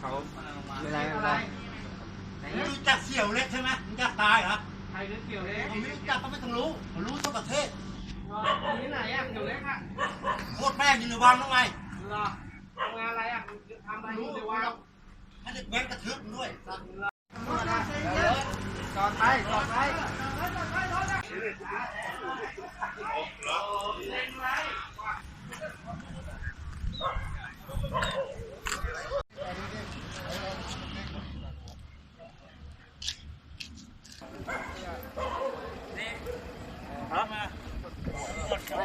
เขาอะไรอะไรมึงจักเสี่ยวเล็กใช่ไหมมึงอยากตายเหรอใครรู้เสี่ยวเล็กผมไม่รู้จัไม่ต้องรู้ผมรู้ทั่วประเทศที่ไหนอะเสี่ยวเล็กอะโคตรแม่ยินดีวันทำไงเหรอทำงานอะไรอะทำอะไรยินดีวันให้เด็กแว้นกระทึกด้วยก่อนไปก่อนไป อ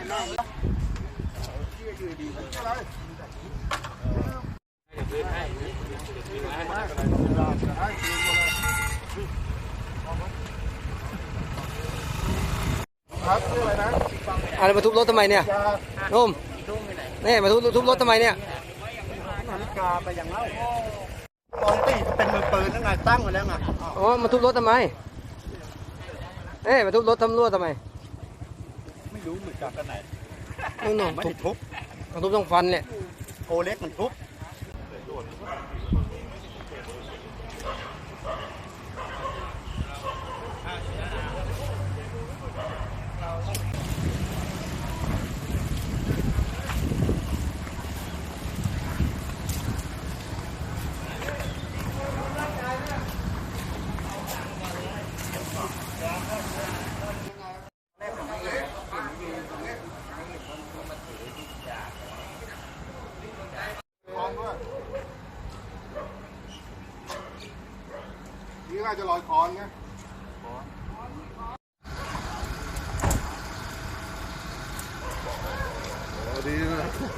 ะไรมาทุบรถทำไมเนี่ยนุ่มนี่มาทุบทุบรถทำไมเนี่ยนาฬิกาไปอย่างเล่าตอนตีเป็นมือปืนนั่งไงตั้งไว้แล้วไงอ๋อมาทุบรถทำไมเอ้ยมาทุบรถตำรวจทำไมไม่ รู้เหมือนกันกันไหนนู่นนู่นไม่ทุได้บทุบมาทุบตรงฟันเนี่ยโอเล็กมันทุบ น่าจะลอยคอนไงดีนะ